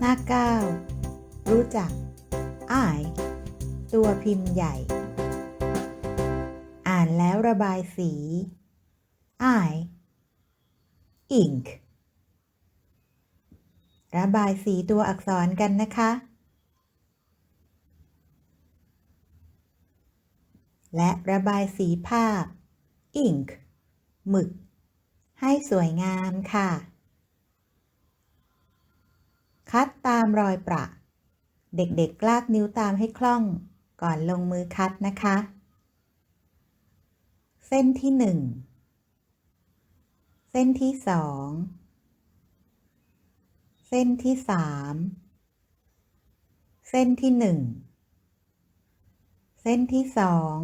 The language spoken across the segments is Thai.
หน้า 9 รู้จัก I ตัวพิมพ์ใหญ่ อ่านแล้วระบายสี I ink ระบายสีตัวอักษรกันนะคะ และระบายสีภาพ ink หมึก ให้สวยงามค่ะ คัดตามรอยประ เด็กๆกลากนิ้วตามให้คล่อง ก่อนลงมือคัดนะคะ เส้นที่หนึ่งเส้นที่สองเส้นที่สามเส้นที่หนึ่งเส้นที่สอง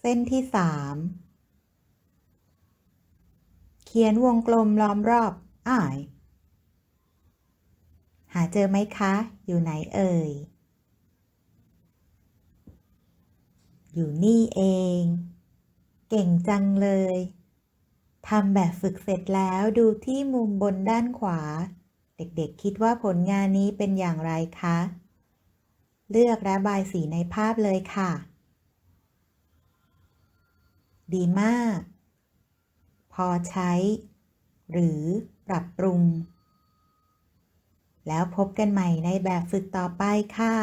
เส้นที่สามเขียนวงกลมล้อมรอบ I หาเจอไหมคะ อยู่ไหนเอ่ย อยู่นี่เอง เก่งจังเลยทำแบบฝึกเสร็จแล้วดูที่มุมบนด้านขวา เด็กๆคิดว่าผลงานนี้เป็นอย่างไรคะ เลือกระบายสีในภาพเลยค่ะ ดีมาก พอใช้ หรือปรับปรุง แล้วพบกันใหม่ในแบบฝึกต่อไปค่ะ